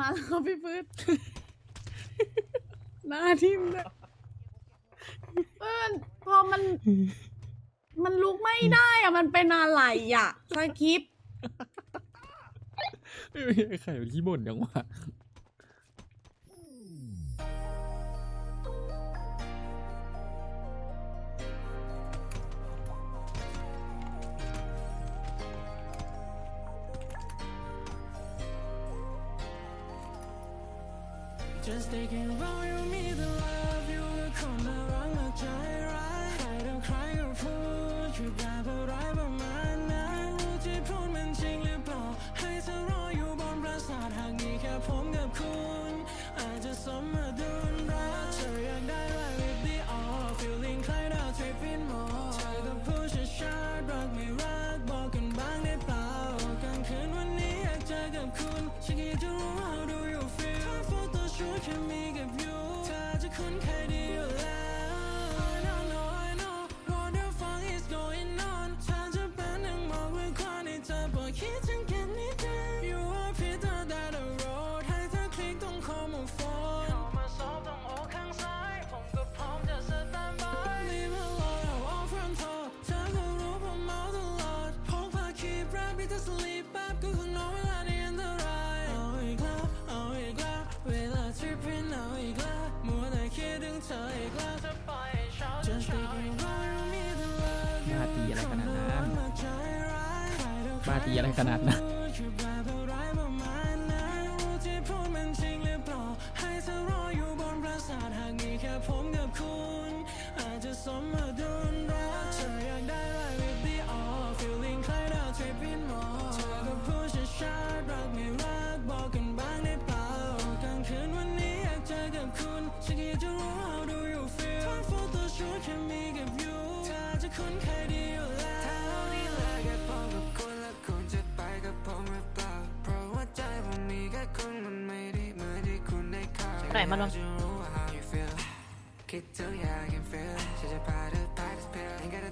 มาแล้วพี่พืชหน้าทิมเลยเออพอมัน มันลุกไม่ได้อะมันเป็นอะไรอะสคริปต์เอ้ยไข่มันขี้บ่นยังวะ Just thinking about you มีแต่ love you กับคนน่ารักและใจร้ายใครต้องใครก็พูดคือแบบอะไรประมาณนั้นรู้ที่พูดมันจริงหรือเปล่า ให้เธอรออยู่บนปราสาทหากมีแค่ผมกับคุณ อาจจะสมดุลรักเธออยากได้ like with the all feeling ใครดาวเทพินหมอเธอก็พูดช้าๆรักไม่รักบอกกันบ้างได้เปล่ากลางคืนวันนี้อยากเจอกับคุณฉันแค่อยากจะรู้ how do คิดถึงกันนิดนึง You are Peter that the road ให้เธอคลิกตรงคอมโฟนเข้ามาซบตรงอกข้างซ้าย ผมก็พร้อมจะสแตนบาย Leave alone I'll off from top เธอก็รู้ผมเมาตลอดพกพาคีบแรปที่จะ sleep แป๊บก็คงนอนเวลานี้อันตรายเอาอีกแล้วเอาอีกแล้วเวลาทริปพินเอาอีกแล้วมัวแต่คิดถึงเธออีกแล้วจะปล่อยให้เช้าจนเช้าอีกแล้ว You need to love you บ้าตีอะไรขนาดนั้น บ้าตีอะไรขนาดนั้นคือแบบอะไรประมาณนั้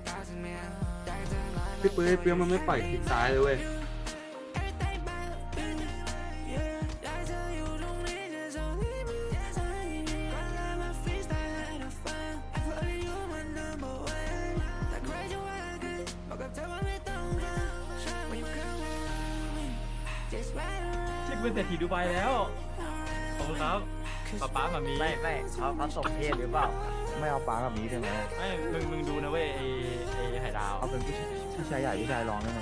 thousand mil ได้เธอมาพี่ปื้ยเปียมันไม่ปล่อยคลิกซ้ายเลยเว้ย Everything about you yeah ได้เธออยู่ตรงนี้จะส่งที่มือใจก่อนลามา freestyle ให้เธอฟัง I put only you my number one แต่ใครจะว่ากันบอกกับเธอว่าไม่ต้องฟัง When you come around me just right around เช็คเป็นเศรษฐีดูไบแล้ว ขอบคุณครับ ป๊าป๊ามามีไม่ไม่เขาเขาส่งเทพหรือเปล่าไม่เอาป้ากับนี้ได้ไหมไม่มึงมึงดูนะเว้ยไอ้ไอ้ไข่ดาวเอาเป็นผู้ชายผู้ชายใหญ่ผู้ชายรองได้ไหม